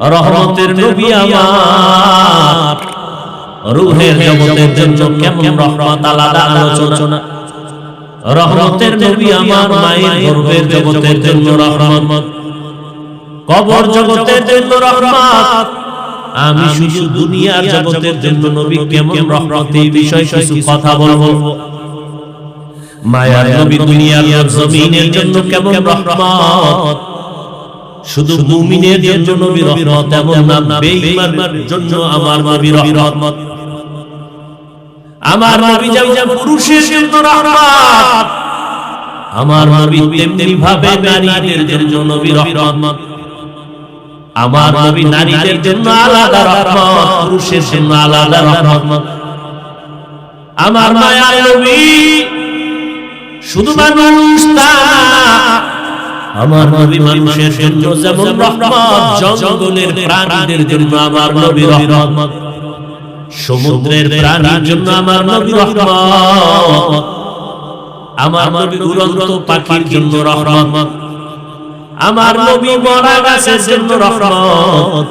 রহমতের নবী আমার। রুহের জগতের জন্য কেমন রহমত আলাদা আলোচনা। রহমতের নবী আমার মায়ের গর্ভের জগতের জন্য রহমত। কবর জগতের জন্য রহমত। আমি শুধু দুনিয়ার জগতের জন্য নবী কেমন রহমত এই বিষয়ে কিছু কথা বলব? মায়ার নবী দুনিয়ার জমিনের জন্য কেমন রহমত? শুধু মুমিনের জন্য নবী রহমত এমন না বেঈমানের জন্য আমার নবী রহমত। আমার নবী যেমন পুরুষের জন্য রহমত আমার নবী তেমনি ভাবে নারীদের জন্য নবী রহমত। আমার নবী নারীদের জন্য আলাদা রহমত পুরুষের জন্য আলাদা রহমত। আমার নবী শুধু মানুষ তা আমার নবী মানুষের জন্য যেমন রহমত, জঙ্গলের প্রাণীদের জন্য আমার নবী রহমত, সমুদ্রের প্রাণীর জন্য আমার নবী রহমত, আমার নবী উড়ন্ত পাখির জন্য রহমত, আমার নবী মরা গাছের জন্য রহমত।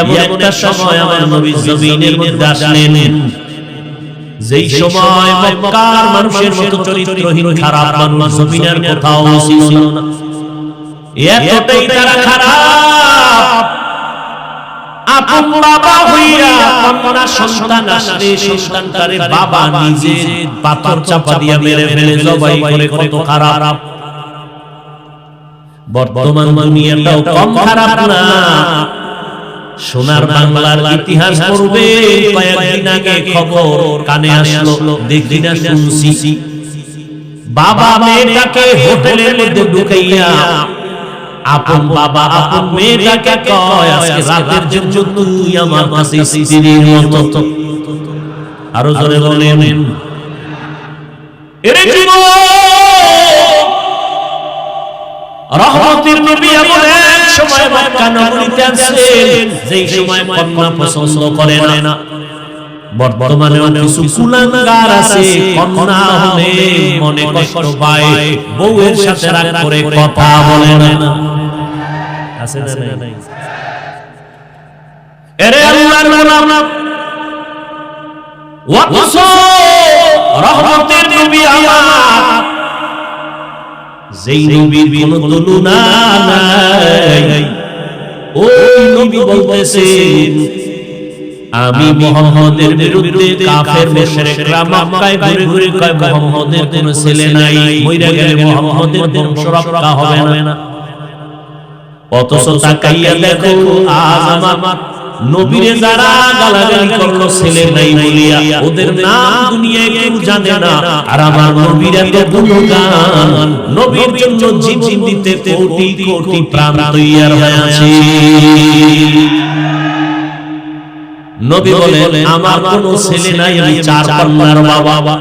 এমন একটা সময় আমার নবী জমিনের মধ্যে আসলেন। যেই সময় মক্কার মানুষের মতো চরিত্রহীন খারাপ মানুষ জমিনের কোথাও ছিল না। এতটাই তারা খারাপ। আপন বাবা হইয়া কন্যা সন্তান আসলে সন্তানটারে বাবা নিজে পাথর চাপা দিয়া মেরে ফেলে জবাই করে কত খারাপ। বর্তমান দুনিয়াটাও কম খারাপ না। সোনার বাংলার ইতিহাস পড়বে কয়েকদিন আগে খবর কানে আসলো দেখি না শুনছি বাবা মেয়েটাকে হোটেলের মধ্যে ঢুকাইয়া আপন বাবা আপন মেয়েটাকে কয় আজকে রাতের জন্য তুই আমার কাছে স্ত্রীর মতো। আরও জোরে বলেন। এরে জীবন! রহমতের নবী এমন এক সময় মক্কা নগরীতে আছেন যেই সময় কন্যা পছন্দ করে না। বর্তমানে কিছু কুলাঙ্গার আছে কন্যা হলে মনে কষ্ট পায় বউয়ের সাথে রাগ করে কথা বলে না। আছে না নাই? এরে আল্লাহর গোলাম ওয়াকস। রহমতের নবী আমার। যেই নবীর কোনো তুলনা নাই। ওই নবী বলতেছেন আমি মোহাম্মদের বিরুদ্ধে কাফের মুশরিকরা মক্কায় ঘুরে ঘুরে কয় মোহাম্মদের কোনো ছেলে নাই। মইরা গেলে মোহাম্মদের বংশ রক্ষা হবে না। অথচ তাকাইয়া দেখো আজ আমার নবীরে যারা গালাগালি করল ছেলে নাই বলিয়া ওদের নাম দুনিয়ায় কেউ জানে না। আর আমার নবীর এত গুণগান নবীর জন্য জীবন দিতে কোটি কোটি প্রাণ তৈয়ার হয়ে আছে। নবী বলেন আমার কোনো ছেলে নাই আমি চার কন্যার বাবা।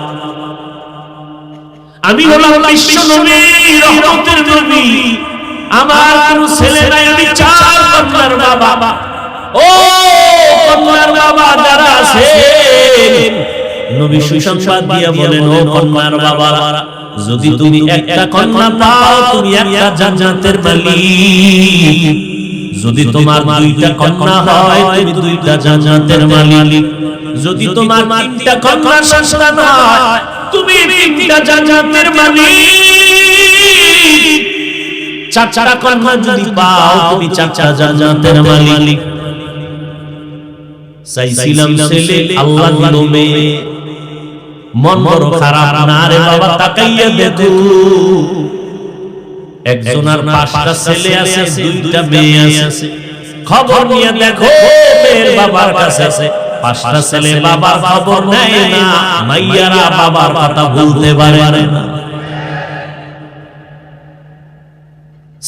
আমি হলাম বিশ্ব নবী রহমতের নবী। আমার কোনো ছেলে নাই আমি চার কন্যার বাবা। ও কন্যার বাবা যারা আছেন নবী সুসংবাদ দিয়া বলেন ও কন্যার বাবা যদি তুমি একটা কন্যা পাও তুমি একটা জান্নাতের মালিক। যদি তোমার দুইটা কন্যা হয় তুমি দুইটা জান্নাতের মালিক। যদি তোমার তিনটা কন্যা সন্তান হয় তুমি তিনটা জান্নাতের মালিক। চারটা কন্যা যদি পাও তুমি চারটা জান্নাতের মালিক। চাইছিলাম ছেলে আল্লাহ দিল মেয়ে মন বড় খারাপ না রে বাবা তাকাইয়া দেখো একজনের পাঁচটা ছেলে আছে দুইটা মেয়ে আছে খবর নিয়ে দেখো মেয়ের বাবার কাছে আছে পাঁচটা ছেলে বাবার খবর নেয় না মাইয়ারা বাবার কথা ভুলতে পারে না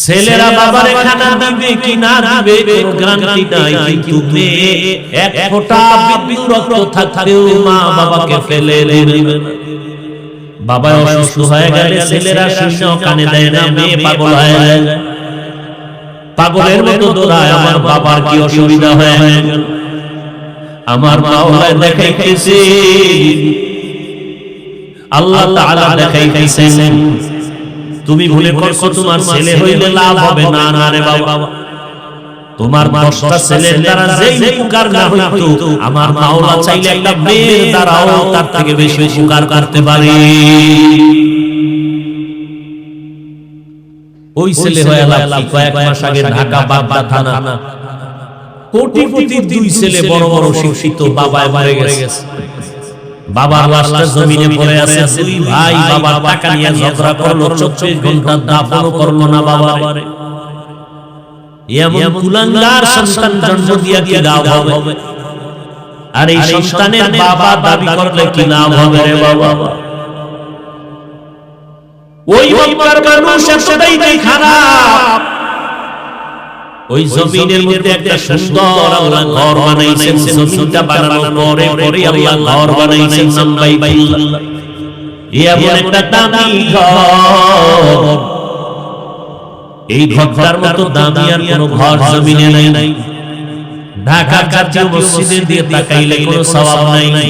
ছেলেরা বাবার খানা দিবে কি না দিবে কোনো গ্যারান্টি নাই কিন্তু মেয়ে এক ফোঁটা বিন্দু রক্ত থাকতেও মা বাবাকে ফেলে দেবে। না বাবা অসুস্থ হয়ে গেলে ছেলেরা শূন্য কানে দেয় না মেয়ে পাগল হয়ে যায়। পাগলের মতো দৌড়ায় আমার বাবার কি অসুবিধা হয়ে আমার মাওলা দেখাইতেছে। আল্লাহ তাআলা দেখাইতেছেন। তুমি ভুলে করছ তোমার ছেলে হইলে লাভ হবে না না রে বাবা। তোমার দশটা ছেলের দ্বারা যেই উপকার না হইতো আমার মাওলা চাইলে একটা মেয়ের দ্বারাও তার থেকে বেশি উপকার করতে পারে। ওই ছেলে হয়ে লাভ কি? কয়েক মাস আগে ঢাকা বাগদা থানা। কোটিপতির দুই ছেলে বড় বড় শিক্ষিত বাবায় মারা গেছে। বাবার লাশটা জমিনে পড়ে আছে দুই ভাই বাবার টাকা নিয়ে ঝগড়া করল চব্বিশ ঘণ্টা দাফনও করল না বাবারে। এমন কুলাঙ্গার সন্তান জন্ম দিয়া কি লাভ হবে? আর এই সন্তানের বাবা দাবি করলে কি লাভ হবে রে বাবা? ওই মক্কার মানুষ এতটাই খারাপ। ওই জমিনের মধ্যে একটা সুন্দর আল্লাহ ঘর বানাইছেন জমিনটা বানানোর পরে পরে আল্লাহ ঘর বানাইছেন নাম্বাই বাইল্লাহ এমন একটা দামি ঘর। এই ঘরটার মতো দামি আর কোনো ঘর জমিনে নাই। ঢাকা জাতীয় মসজিদের দিয়ে তাকাইলে কোনো সওয়াব নাই।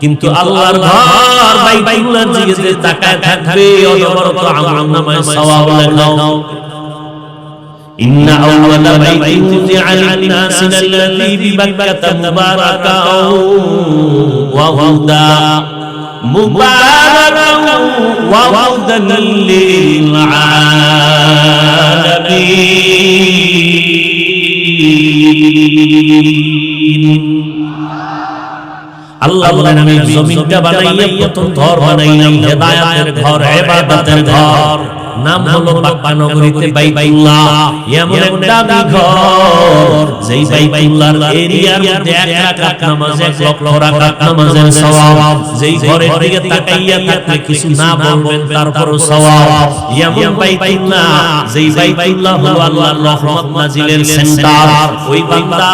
কিন্তু আল্লাহর ঘর বাইতুল্লাহ দিকে তাকায় থাকবে অনবরত আমল নামায় সওয়াব লেখাও إن أول بيت وضع للناس الذي ببكة مباركا وهدى مباركا وهدى للعالمين আল্লাহ বলেন আমি জমিনটা বানাইয়া প্রথম ঘর বানাইলাম হেদায়াতের ঘর ইবাদতের ঘর নাম হলো বাক্কা নগরীতে বাইতুল্লাহ। এমন একটা দামি ঘর যেই বাইতুল্লাহর এরিয়ার মধ্যে এক রাকাত নামাজ এক লক্ষ রাকাত নামাজের সওয়াব। যেই ঘরের দিকে তাকাইয়া থাকলে কিছু না বলবেন তারপরও সওয়াব। এমন বাইতুল্লাহ যেই বাইতুল্লাহ হলো আল্লাহর রহমত নাজিলের সেন্টার ওই বান্দা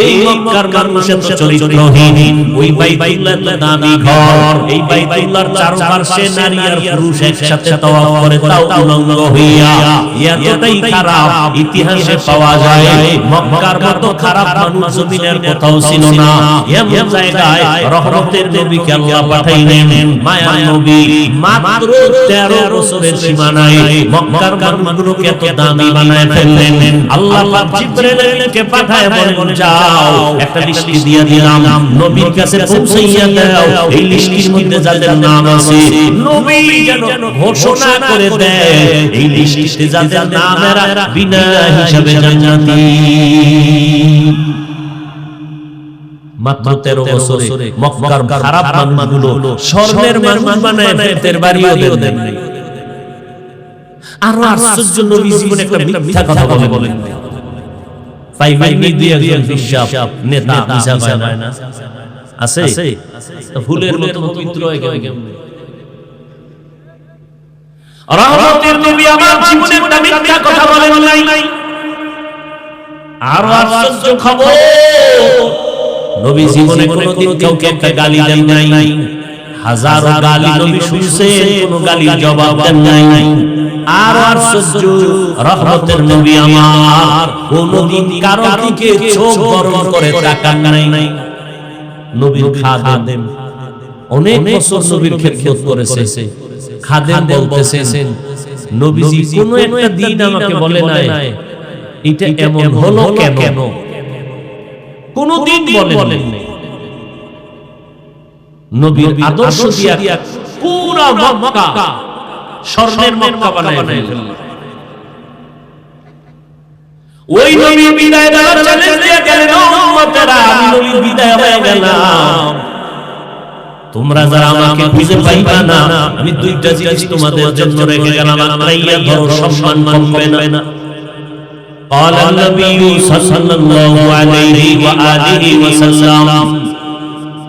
এই মক্কার মানুষের তো চরিত্রহীন। ওই বাইতুল্লাহ দামি ঘর। এই বাইতুল্লাহর চারপাশে নারী আর পুরুষ একসাথে তাওয়াফ করে তাও উলঙ্গ হইয়া এতটাই খারাপ ইতিহাসে পাওয়া যায় মক্কার মতো খারাপ মানুষ জমিনের কোথাও ছিল না এমন জায়গায় রহমতের নবীকে আল্লাহ পাঠাইলেন মায়ার নবী মাত্র 13 বছরের সীমানায় মক্কার মানুষগুলোকে এত দামি বানায় ফেললেন আল্লাহ পাক জিবরাইলকে পাঠায় বলেন যাও একটা লিস্ট দিয়ে দিলাম নবীর কাছে পৌঁছাইয়া দাও এই লিস্টের মধ্যে যাদের নাম আছে নবী যেন ঘোষণা করে দেয় এই লিস্টে যাদের নাম এরা বিনা হিসাবে জান্নাতি। মাত্র তেরো বছরে মক্কার খারাপ মানুষগুলো স্বর্ণের মানুষ বানায় ফেরতের বাড়িও দেন নাই আরও আশ্চর্য নবী জীবনে একটা মিথ্যা কথা বলে বলেন পাইবেন দুই একজন বিশ্বাস নেতা মিশা পায় না? আছে? ফুলের মতো পবিত্র হয়ে কেমন রহমতের নবী আমার জীবনে একটা মিথ্যা কথা বলেন নাই। আরও আশ্চর্য খবর। নবী জীবনে কোনোদিন কাউকে একটা গালি দেন নাই। হাজারো গালি নবী শুনছেন কোনো গালির জবাব দেন নাই। আর আশ্চর্য রহমতের নবী আমার কোনোদিন কারও দিকে চোখ গরম করে তাকান নাই। নবীর খাদেম। অনেক বছর নবীর খেদমত করেছে। খাদেম বলতেছেন নবীজি কোন একটা দিন আমাকে বলে নাই এটা এমন হলো কেন? কোন? দিন বলেন নবীর আদর্শ দিয়া পুরা মক্কা স্বর্ণের মক্কা বানায় ওই নবী বিদায় দেওয়ার চ্যালেঞ্জ দিয়ে গেলেন উম্মতেরা আমি নবী বিদায় হয়ে গেলাম। তোমরা যারা আমাকে খুঁজে পাইবা না আমি দুইটা জিনিস তোমাদের জন্য রেখে গেলাম আত্রাইয়া ধরো সম্মান কমবে না قال النبي صلى الله عليه وآله وسلم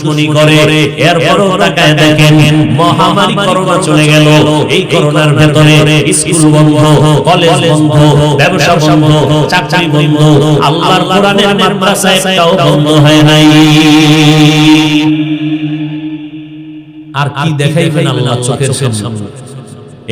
দুশ্মনী করে এরপরও তাকায় দেখেন মহামারী করোনা চলে গেল। এই করোনার ভেতরে স্কুল বন্ধ, কলেজ বন্ধ, ব্যবসা বন্ধ, চাকরি বন্ধ, আল্লাহর কোরআনের মাদ্রাসা একটাও বন্ধ হয় নাই। আর কি দেখাইবেন আল্লাহ চোখের সামনে?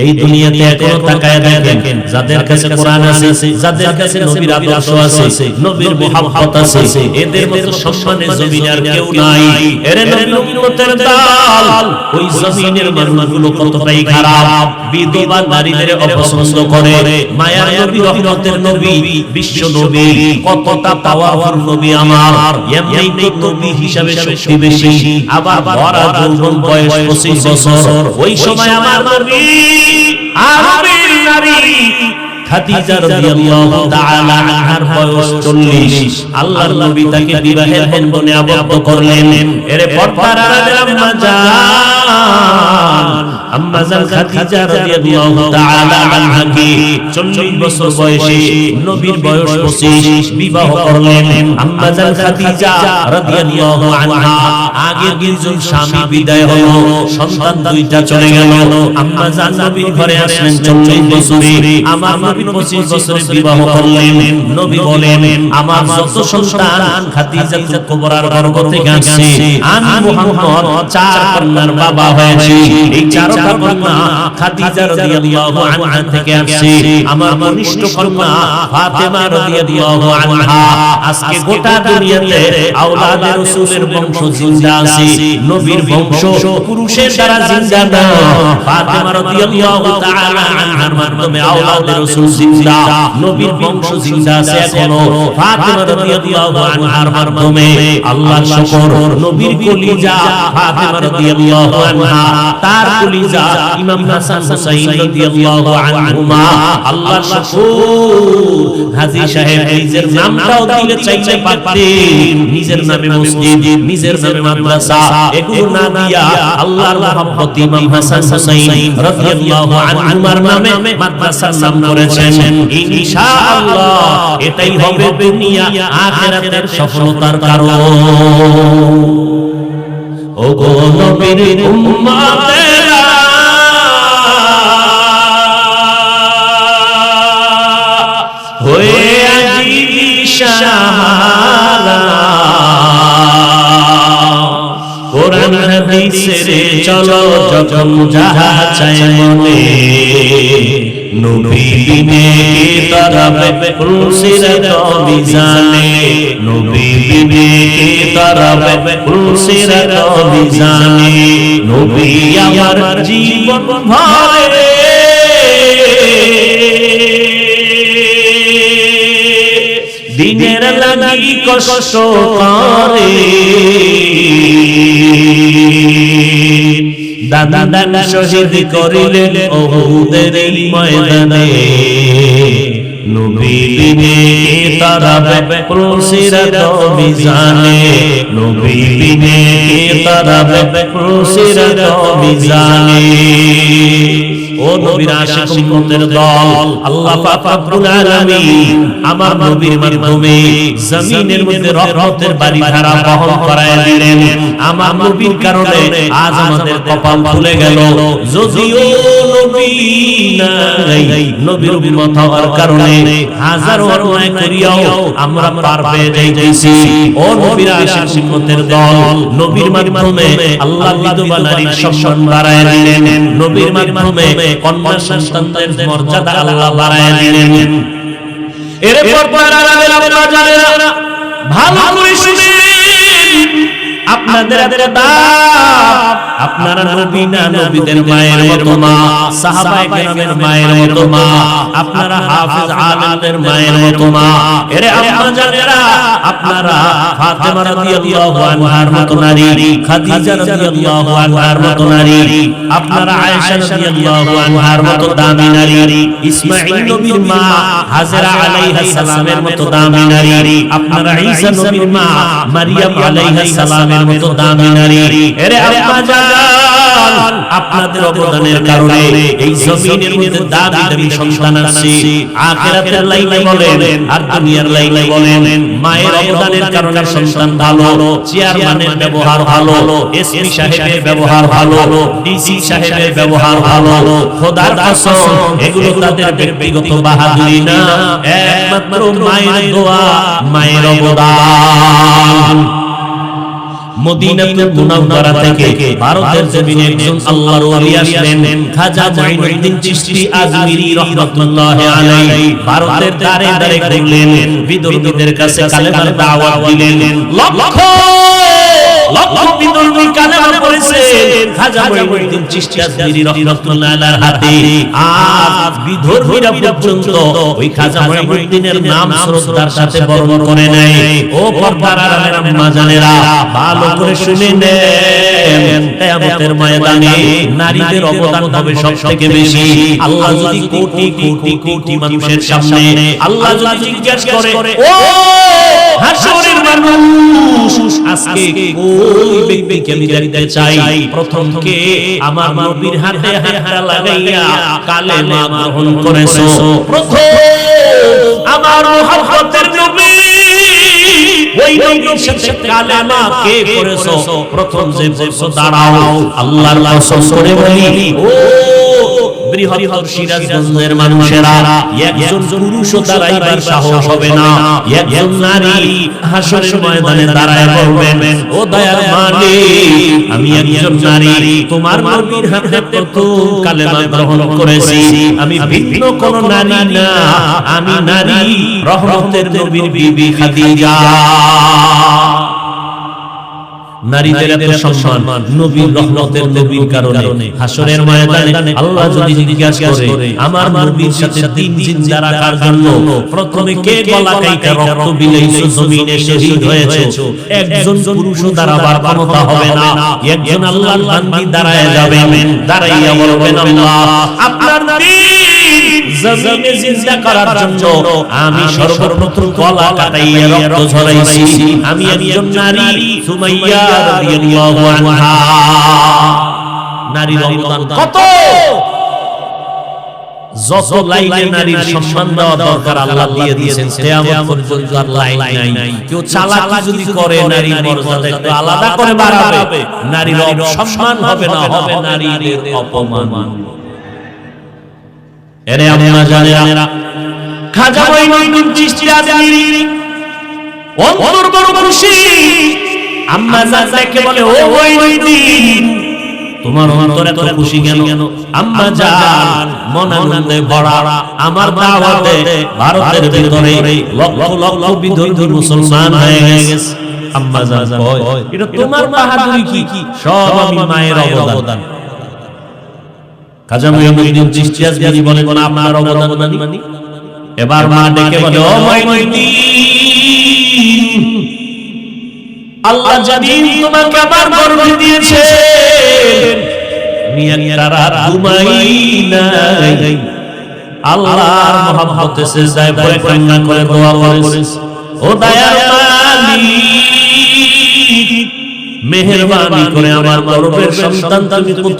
এই দুনিয়াতে এখনও তাকায় দেখেন যাদের কাছে কোরআন আছে যাদের কাছে নবীর আদর্শ আছে নবীর মুহাব্বত আছে এদের মতো সম্মানে জমিনে আর কেউ নাই এর নবীর উম্মতের দাল ওই জমিনের মানুষগুলো কতটাই খারাপ বিধবা নারীদের অপছন্দ করে মায়ার নবী রহমতের নবী বিশ্ব নবী কতটা পাওয়ারফুল নবী আমার এমনি তো নবী হিসাবে শক্তি বেশি আবার ভরা যৌবন বয়স 25 বছর ওই সময় আমার নবী আরবের নারী খাদিজা রাদিয়াল্লাহু তাআলা আনহার বয়স 40 আল্লাহর নবী তাকে বিবাহের বন্ধনে আবদ্ধ করলেন। এর পর্দার আড়ালে আম্মা জান আম্মা জান খাদিজা রাদিয়াল্লাহু তাআলা আনহাকে 40 বছর বয়সে নবীর বয়স 25 বিবাহ করলেন আম্মা জান খাদিজা রাদিয়াল্লাহু আনহা আগে দুইজন স্বামী বিদায় হলো সন্তান দুইটা চলে গেল। আম্মা জান নবীর ঘরে আসলেন 40 বছরে আমার নবী 25 বছরে বিবাহ করলেন। নবী বলেন আমার যত সন্তান খাদিজা কুবরার গর্ভ থেকে আসছে আমি মুহাম্মদ চার কন্যার বাবা হয়েছি এই চারটা কন্যা খাদিজা রাদিয়াল্লাহু আনহা থেকে আসছে আমার কনিষ্ঠ কন্যা ফাতেমা রাদিয়াল্লাহু আনহা। আজকে গোটা দুনিয়াতে আওলাদে রাসূলের বংশ জিন্দা আছে। নবীর বংশ পুরুষের দ্বারা জিন্দা না। ফাতেমা রাদিয়াল্লাহু তাআলা আনহার মাধ্যমে আওলাদে রাসূল জিন্দা। নবীর বংশ জিন্দা আছে এখনও। ফাতেমা রাদিয়াল্লাহু আনহার মাধ্যমে আল্লাহ শুকর। নবীর কলিজা ফাতেমা রাদিয়াল্লাহু আনহা। তার কলিজা ইমাম হাসান হুসাইন রাদিয়াল্লাহু আনহুমা। আল্লাহ শুকর হাজী সাহেব নিজের নামটাও দিলে চাইলে পারতেন। নিজের নামে মসজিদ নিজের নামে মাদ্রাসা এগুলো না দিয়া আল্লাহর মহব্বত ইমাম হাসান হুসাইন রাদিয়াল্লাহু আনহুমার নামে মাদ্রাসার নাম করেছেন। ইনশাআল্লাহ এটাই হবে দুনিয়া আখিরাতের সফলতার কারণ। ও গো নবীর উম্মতেরা। হয়ে আজি দিশাহারা কোরআন হাদিসের চলো যখন যাহা চাই মনে। নবী বিনে কে তরবে ফুলসিরত মিজানে নবী বিনে কে তরবে ফুলসিরত মিজানে নবী আমার জীবন ভরে। দিনের লাগি কষ্ট দাদা দাদা শহীদ করিলেন অহুদের ময়দানে। নবী বিনে তারা প্রসিরত মিজানে। নবী বিনে তারা প্রসিরত মিজানে। ও নবীর আশিক উম্মতের দল আল্লাহ পাক রব্বুল আলামিন আমার নবীর মাধ্যমে জমিনের মধ্যে রহমতের বাড়ি ধারা বহন করায় দিলেন। আমার নবীর কারণে আজ আমাদের কপাল খুলে গেল। যদিও নবী নাই নবীর উম্মত হওয়ার কারণে হাজারো অন্যায় করিয়াও আমরা পার পেয়ে যাইতেছি। ও নবীর আশিক উম্মতের দল নবীর মাধ্যমে আল্লাহ বিধবা নারীর সম্মান বাড়ায় দিলেন। নবীর মাধ্যমে কন্যা সন্তানদের মর্যাদা আল্লাহ বাড়ায় দিলেন। এরপর জানেন ভালো করে আপনাদের দাম। আপনারা নবী না নবীদের মায়ের মতো মা। সাহাবায়ে কেরামের মায়ের মতো মা। আপনারা হাফেজ আলেমদের মায়ের মতো মা। এরে আম্মা জানেরা আপনারা ফাতেমা রাদিয়াল্লাহু আনহার মতো নারী। খাদিজা রাদিয়াল্লাহু আনহার মতো নারী। আপনারা আয়েশা রাদিয়াল্লাহু আনহার মতো দামি নারী। ইসমাঈল নবীর মা হাজরা সালামের মতো দামি নারী। আপনারা ঈসা নবীর মা মারিয়াম সালামের মতো দামি নারী। এরে আম্মা জান আপনাদের অবদানের কারণে এই জমিনের মধ্যে দামি দামি সন্তান আসছে। আখিরাতের লাইনে বলেন আর দুনিয়ার লাইনে বলেন মায়ের অবদানের কারণে সন্তান ভালো চেয়ারম্যানের ব্যবহার ভালো এসপি সাহেবের ব্যবহার ভালো ডিসি সাহেবের ব্যবহার ভালো খোদার কসম এগুলো তাদের ব্যক্তিগত বাহাদুরি না। একমাত্র মায়ের দোয়া মায়ের অবদান। মদিনাতুল মুনাওয়ারা থেকে ভারতের জমিনে একজন আল্লাহর ওলি আসলেন খাজা মুঈনুদ্দিন চিশতি আজমিরি রাহমাতুল্লাহি আলাইহি ভারতের দারে দারে ঘুরলেন বিদর্ভীদের কাছে কালেমার দাওয়াত দিলেন লক্ষ লক্ষ বিদর্মী কালেমা পড়েছেন খাজা মুঈনুদ্দিন চিশতি আজমিরি আলাইহির হাতে আজ বিধর্মীরা পর্যন্ত ওই খাজা মুঈনুদ্দিনের নাম শ্রদ্ধার সাথে বরণ করে নেয়। ও পর্দার আড়ালের আম্মা জানেরা ভালো করে শুনে নেন। কিয়ামতের ময়দানে নারীদের অবদান হবে সবথেকে বেশি। আল্লাহ যদি কোটি কোটি কোটি মানুষের সামনে আল্লাহ যদি জিজ্ঞেস করে ও হাসরের মানুষ। আজকে কোন ব্যক্তিকে আমি দেখতে চাই। প্রথম কে আমার নবীর হাতে হাতটা লাগাইয়া কালেমা গ্রহণ করেছ। প্রথম আমার মুহাব্বতের নবী। ওই নবীর সাথে কালেমা কে করেছ? প্রথম যে বলছো দাঁড়াও। আল্লাহর কসম করে বলি ও বৃহত্তর সিরাজগঞ্জের মানুষেরা একজন পুরুষও দাঁড়াইবার সাহস হবে না। একজন নারী হাসরের ময়দানে দাঁড়ায় বলবেন ও দয়ার মালিক আমি একজন নারী তোমার নবীর হাতে প্রথম কালেমা গ্রহণ করেছি। আমি ভিন্ন কোন নারী না। আমি নারী রহমতের নবীর বিবি খাদিজা। নারীদের এত সম্মান নবীর রহমতের নবীর কারণে। হাসরের ময়দানে আল্লাহ যদি জিজ্ঞাসা করে আমার নবীর সাথে দিন জিন্দা রাখার জন্য? প্রথমে কে গলা কাইটা রক্ত বিলাইছো জমিনে শহীদ হয়েছো? একজন পুরুষ দাঁড়াবার ক্ষমতা হবে না। একজন আল্লাহর বান্দি দাঁড়ায় যাবেন দাঁড়াইয়া বলবেন আল্লাহ আপনার দিন জমিনে জিন্দা করার জন্য আমি সর্বপ্রথম গলা কাটাইয়া রক্ত ঝরাইছি। আমি একজন নারী সুমাইয়া রাদিয়াল্লাহু আনহা। নারীর অবদান কত? যত লাইনে নারীর সম্মান দেওয়া দরকার আল্লাহ দিয়ে দিয়েছেন কিয়ামত পর্যন্ত আর লাইন নাই। কেউ চালাকি যদি করে নারীর মর্যাদা একটু আলাদা করে বাড়াবে। নারীর সম্মান হবে না হবে নারীদের অপমান। এরে আম্মা জানেরা খাজা মাইনুদ্দিন চিশতি আজমিরি অন্তর বড় খুশি আম্মা জান দেখে বলে ও মাইনুদ্দিন তোমার অন্তর এত খুশি কেন? আম্মা জান মন আনন্দে ভরা। আমার দাওয়াতে ভারতের ভিতরে লক্ষ লক্ষ বিধর্মী মুসলমান হয়ে গেছে। আম্মা জান কয় এটা তোমার বাহাদুরি কি? সব আমি মায়ের অবদান। খাজা মুহিউদ্দিন চিশতি আজমিরি বলেন না আপনার অবদান মানি? এবার মা ডেকে বলে ও মাইনুদ্দিন আল্লাহ যেদিন তোমাকে আমার গর্ভে দিয়েছে আল্লাহর মহব্বতে করে করে আমার গর্ভের সন্তান তুমি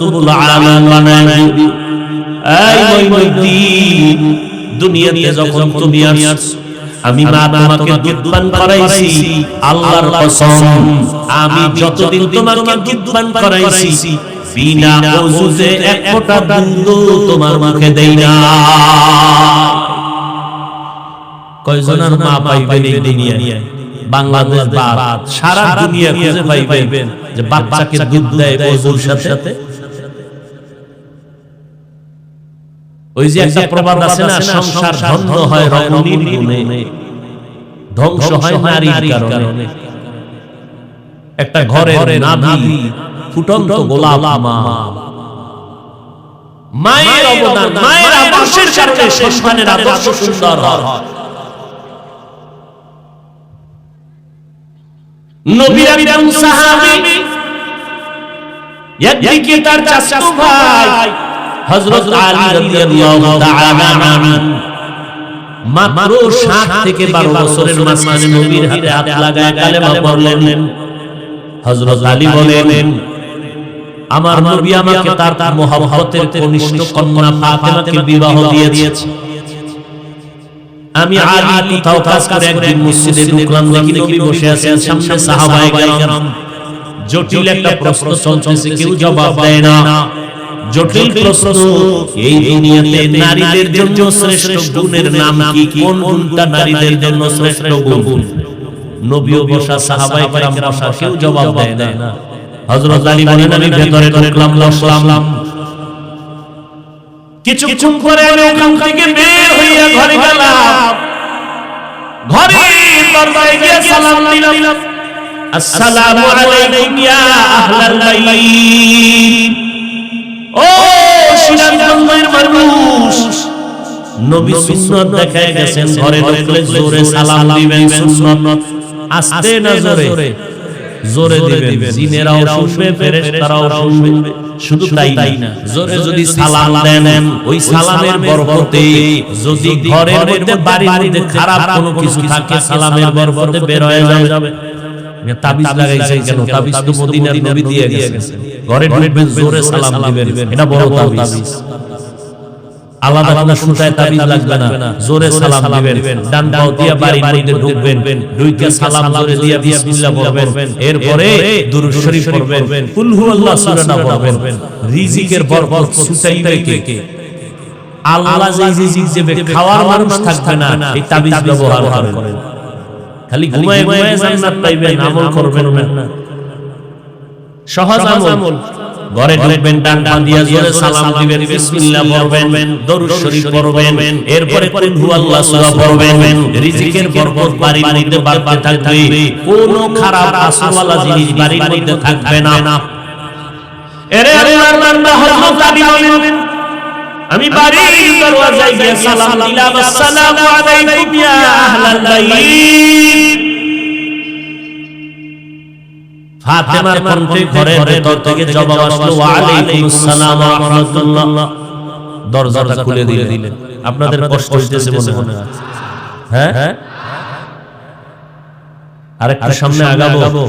মঈনুদ্দিন দুনিয়াতে যখন তুমি আসছো আমি মা তোমাকে দুধ পান করাইছি। আল্লাহর কসম। আমি যতদিন তোমাকে দুধ পান করাইছি বিনা ওযুতে এক ফোঁটা দুধ তোমার মুখে দেই না। কয়জনের মা পাইবেন এই দুনিয়ায়? বাংলাদেশ বাদ। সারা দুনিয়া খুঁজে পাইবেন যে বাচ্চাকে দুধ দেয় ওযুর সাথে। ওই যে একটা প্রবাদ আছে না সংসার ধন্য হয় রমণীর গুণে ধ্বংস হয় নারীর কারণে। একটা ঘরের নাভি ফুটন্ত গোলাপ মা। মায়ের অবদান মায়ের আদর্শের কারণে সন্তানের আদর্শ সুন্দর হয়। নবীর একজন সাহাবী একদিকে তার চাচাতো ভাই হযরত আলী রাদিয়াল্লাহু তাআলা মাত্র 7 থেকে 12 বছরের মাঝখানে নবীর হাতে হাত লাগায় কালেমা পড়লেন। হযরত আলী বলেন আমার নবী আমাকে তার তার মহব্বতের কনিষ্ঠ কন্যা ফাতেমাকে বিবাহ দিয়েছে। আমি আলী কোথাও কাজ করে একদিন মসজিদে ঢুকলাম দেখি নবী বসে আছেন সামনে সাহাবায়ে কেরাম। জটিল একটা প্রশ্ন চলতেছে কেউ জবাব দেয় না। জটিল প্রশ্ন এই দুনিয়াতে নারীদের জন্য শ্রেষ্ঠ গুণের নাম কি কোন গুণটা নারীদের জন্য শ্রেষ্ঠ গুণ? নবীও বসা সাহাবায়ে কেরাম বসা কেউ জবাব দেয় না। হযরত আলী বলেন আমি ভেতরে ঢুকলাম বসলাম। কিছুক্ষণ পরে আমি ওখান থেকে বের হইয়া ঘরে গেলাম। ঘরে দরজায় গিয়ে সালাম দিলাম। আসসালামু আলাইকুম ইয়া আহলাল বাইত। ও সিরাজগঞ্জের মানুষ। নবী সুন্নাত দেখায় গেছেন ঘরে ঢুকলে জোরে সালাম দিবেন সুন্নাত। আস্তে না জোরে। জোরে। দিবেন। জিনেরাও শুনবে ফেরেশতারাও শুনবে। শুধু তাই না। জোরে যদি সালাম দেন ওই সালামের বরকতে যদি ঘরের মধ্যে বাড়ির মধ্যে খারাপ কোনো কিছু থাকে সালামের বরকতে বের হয়ে যাবে। তাবিজ লাগাইছেন কেন? তাবিজ তো মদিনার নবী দিয়ে গেছে। ঘরে ঢুকবেন জোরে সালাম দিবেন। এটা বড় তাবিজ। আলাদা আলাদা সুতায় তাবিজ লাগবে না। জোরে সালাম দিবেন। ডান পাও দিয়া বাড়ির মধ্যে ঢুকবেন। দুইটা সালাম জোরে দিয়া বিসমিল্লাহ বলবেন এরপরে দুরূদ শরীফ পড়বেন। কুল হুয়াল্লাহ সূরাটা পড়বেন। রিজিকের বরকত সুতাই থেকে আল্লাহ যে রিজিক দেবে খাওয়ার মানুষ থাকবে না। এই তাবিজ ব্যবহার করেন। খালি ঘুমায় ঘুমায় জান্নাত পাইবেন আমল করবেন না। সহজ আমল। ঘরে ঢুকবেন ডান দিয়া জোরে সালাম দিবেন বিসমিল্লাহ পড়বেন দরুদ শরীফ পড়বেন এরপরে কুল হুয়াল্লাহ সূরা পড়বেন রিজিকের বরকত বাড়ির মধ্যে বাড়তে থাকবে। কোনো খারাপ আসওয়ালা জিনিস বাড়ির মধ্যে থাকবে না। এরে আল্লাহর বান্দা হযরত আলী বলেন আমি বাড়ির দরওয়াজায় গিয়ে সালাম দিলাম আসসালামু আলাইকুম ইয়া আহলাল বাইত। ফাতেমার কণ্ঠে ঘরের ভেতর থেকে জবাব আসলো ওয়া আলাইকুমুস সালাম ওয়া রাহমাতুল্লাহ। দরজাটা খুলে দিলেন। আপনাদের কষ্ট হইতেছে মনে মনে হ্যাঁ? আরেকটু সামনে আগাবো।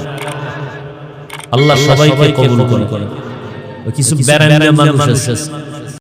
আল্লাহ সবাইকে কবুল করুন কিছু বেড়ানো মানুষ আছে।